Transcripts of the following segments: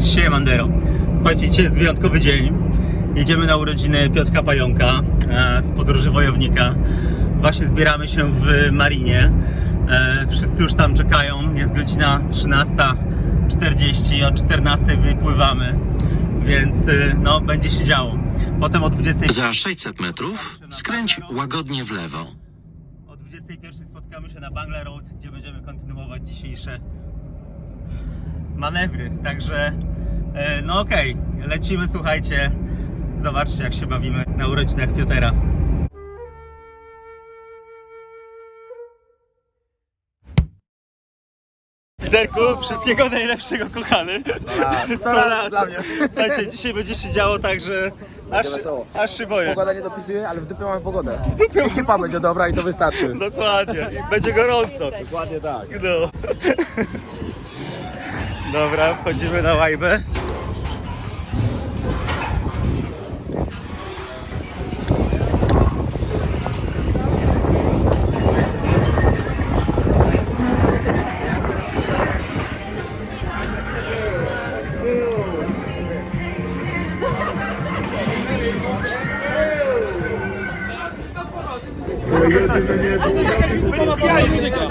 Siemandero. Słuchajcie, dzisiaj jest wyjątkowy dzień. Jedziemy na urodziny Piotrka Pająka e, z podróży wojownika. Właśnie zbieramy się w Marinie. E, Wszyscy już tam czekają. Jest godzina 13.40. O 14.00 wypływamy. Więc e, no, będzie się działo. Potem o 20.00 Za 600 metrów skręć łagodnie w lewo. O 21 spotkamy się na Bangla Road, gdzie będziemy kontynuować dzisiejsze manewry. Także, e, no okej, lecimy, słuchajcie. Zobaczcie, jak się bawimy na urodzinach Piotera. Piterku, wszystkiego najlepszego, kochany. 100 lat. dla mnie. Słuchajcie, dzisiaj będzie się działo tak, że aż, aż się boję. Pogoda nie dopisuje, ale w dupie mamy pogodę. W dupie Ekipa będzie dobra i to wystarczy. Dokładnie, i będzie gorąco. Dokładnie tak. No. Dobra, wchodzimy na łajbę.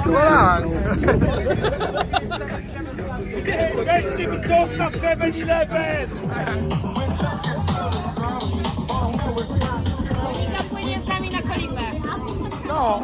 No tak. Weźcie mi dostaw 7-Eleven! Zapłynie z nami na kolibę. No.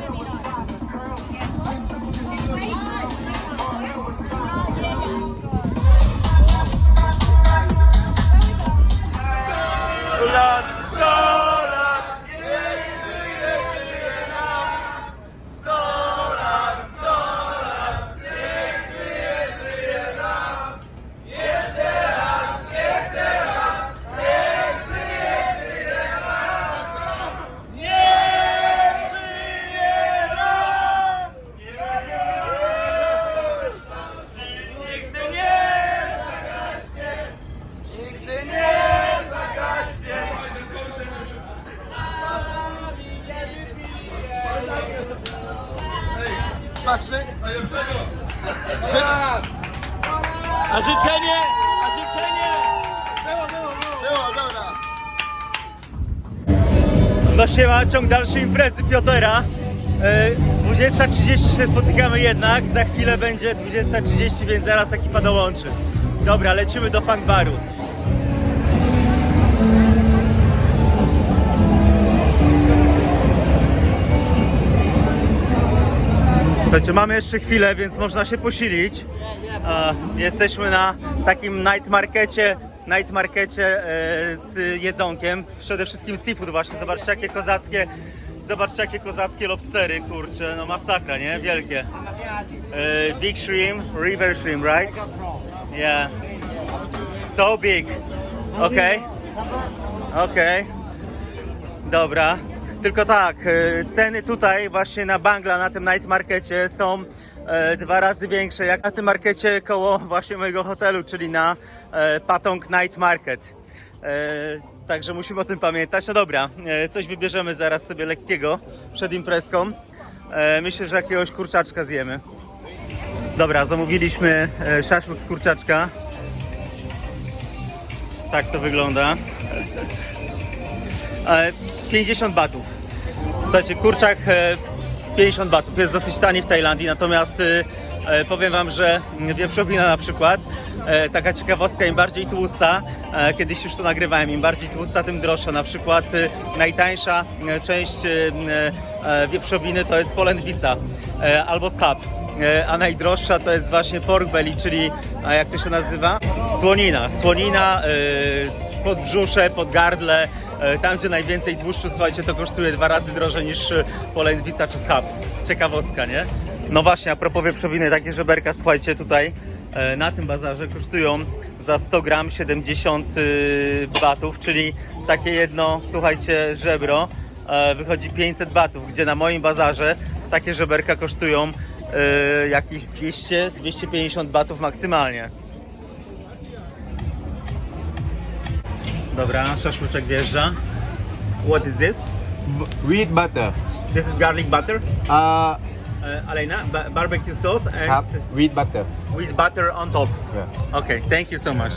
Smaczny? A życzenie? A życzenie? Było, dobra. No siema, ciąg dalszy imprezy Piotera. E, 20.30 się spotykamy jednak, za chwilę będzie 20.30, więc zaraz ekipa dołączy. Dobra, lecimy do funk baru. Słuchajcie, mamy jeszcze chwilę, więc można się posilić. E, Jesteśmy na takim night markecie, night markecie e, z jedzonkiem. Przede wszystkim seafood właśnie. Zobaczcie jakie kozackie, zobaczcie jakie kozackie lobstery, kurczę, no masakra, nie? Wielkie. E, Big shrimp, river shrimp, right? Yeah. So big. Okay. Okay. Dobra. Tylko tak, e, ceny tutaj właśnie na Bangla, na tym night markecie są e, dwa razy większe jak na tym markecie koło właśnie mojego hotelu, czyli na e, Patong Night Market. Także musimy o tym pamiętać. No dobra, coś wybierzemy zaraz sobie lekkiego przed imprezką. Myślę, że jakiegoś kurczaczka zjemy. Dobra, zamówiliśmy szaszłyk z kurczaczka. Tak to wygląda. E, 50 batów. Słuchajcie, kurczak e, 50 batów jest dosyć tani w Tajlandii, natomiast e, e, powiem Wam, że wieprzowina na przykład, e, taka ciekawostka, im bardziej tłusta, e, kiedyś już to nagrywałem, im bardziej tłusta, tym droższa. Na przykład e, najtańsza e, część e, e, wieprzowiny to jest polędwica e, albo schab. E, a najdroższa to jest właśnie pork belly, czyli jak to się nazywa? Słonina. Słonina, e, podbrzusze, podgardle, e, tam gdzie najwięcej tłuszczu, słuchajcie, to kosztuje dwa razy drożej niż e, polędwica czy schab. Ciekawostka, nie? No właśnie, a propos wieprzowiny, takie żeberka, słuchajcie, tutaj e, na tym bazarze kosztują za 100 gram 70 y, batów, czyli takie jedno, słuchajcie, żebro wychodzi 500 batów, gdzie na moim bazarze takie żeberka kosztują jakieś 200-250 batów maksymalnie. Dobra, szaszłyczek wjeżdża. What is this? wheat butter. This is garlic butter. Uh, uh, Alena, barbecue sauce and wheat butter. With butter on top. Yeah. Okay, thank you so much.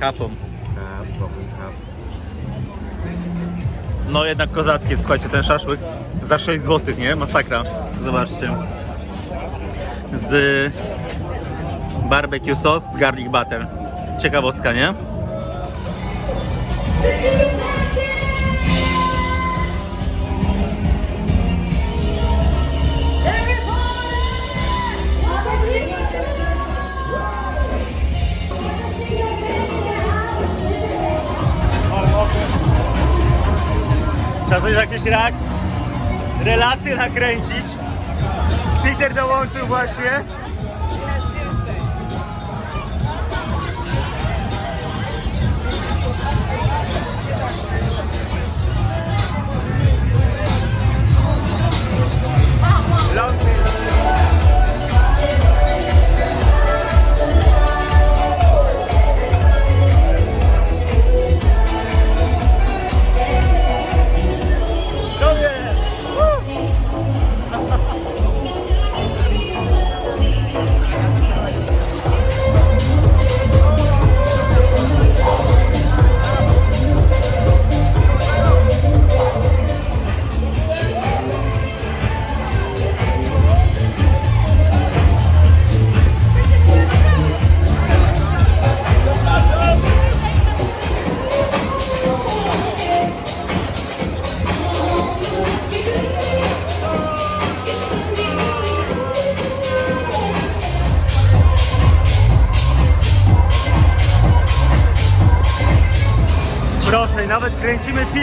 Kapom. No jednak kozackie, słuchajcie, ten szaszłyk za 6 zł, nie? Masakra. Zobaczcie. Z barbecue sauce, z garlic butter. Ciekawostka, nie? Trzeba coś jakieś reakcje, relacje nakręcić. Peter dołączył właśnie.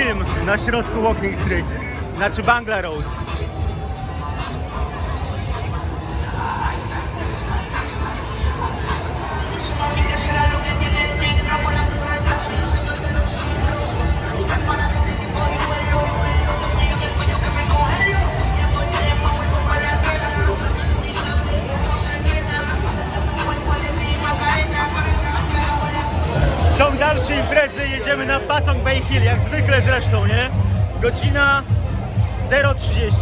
Film na środku Walking Street. Znaczy Bangla Road. Ciąg jedziemy na Patong Bay Hill, jak zwykle zresztą, nie? Godzina 0.30.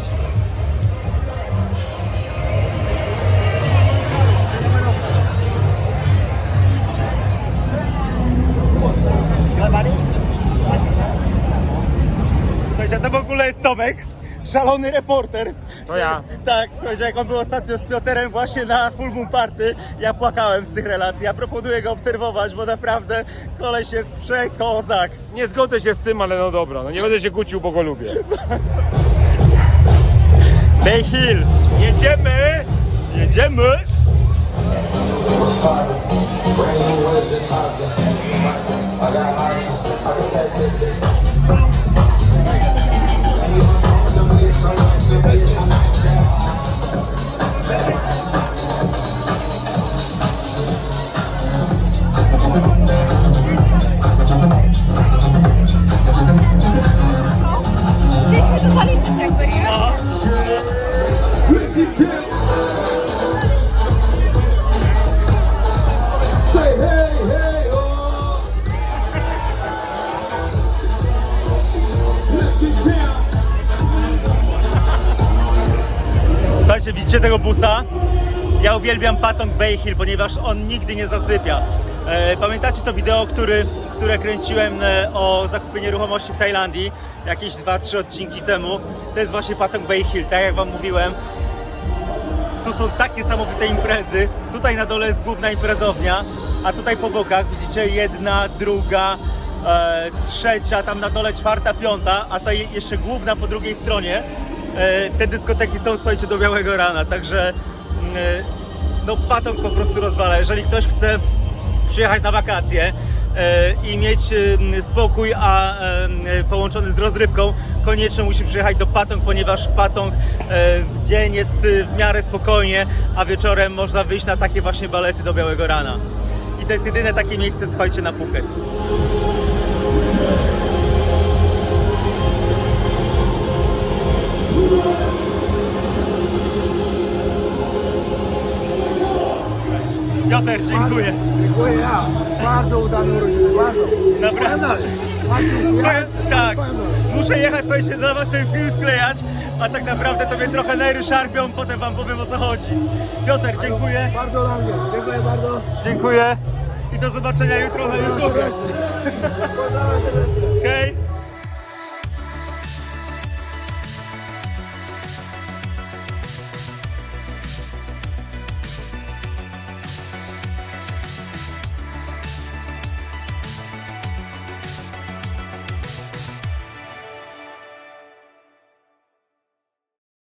Słuchajcie, to w ogóle jest Tomek, szalony reporter. To ja. Tak, słuchajcie, jak on był ostatnio z Pioterem właśnie na Full Moon Party, ja płakałem z tych relacji. Ja proponuję go obserwować, bo naprawdę koleś jest przekozak. Nie zgodzę się z tym, ale no dobra, no nie będę się kłócił, bo go lubię. Bay Hill, Jedziemy! jedziemy! Chcieliśmy uwielbiam Patong Bay Hill, ponieważ on nigdy nie zasypia. E, pamiętacie to wideo, który, które kręciłem e, o zakupie nieruchomości w Tajlandii jakieś 2-3 odcinki temu? To jest właśnie Patong Bay Hill, tak jak wam mówiłem. Tu są tak niesamowite imprezy. Tutaj na dole jest główna imprezownia, a tutaj po bokach widzicie jedna, druga, e, trzecia, tam na dole czwarta, piąta, a tutaj jeszcze główna po drugiej stronie. E, te dyskoteki są, słuchajcie, do białego rana, także mm, e, no Patong po prostu rozwala. Jeżeli ktoś chce przyjechać na wakacje e, i mieć e, spokój, a e, połączony z rozrywką, koniecznie musi przyjechać do Patong, ponieważ Patong w dzień jest w miarę spokojnie, a wieczorem można wyjść na takie właśnie balety do białego rana. I to jest jedyne takie miejsce, słuchajcie, na Phuket. Piotr, dziękuję. Dziękuję ja. Bardzo udane urodziny, bardzo. Naprawdę. Jechać? Tak, muszę jechać, słuchajcie, dla was ten film sklejać, a tak naprawdę to mnie trochę nerwy szarpią, potem wam powiem o co chodzi. Piotr, dziękuję. Bardzo udane. Dziękuję bardzo. Dziękuję. i do zobaczenia jutro na YouTube. Pozdrawiam serdecznie. Hej!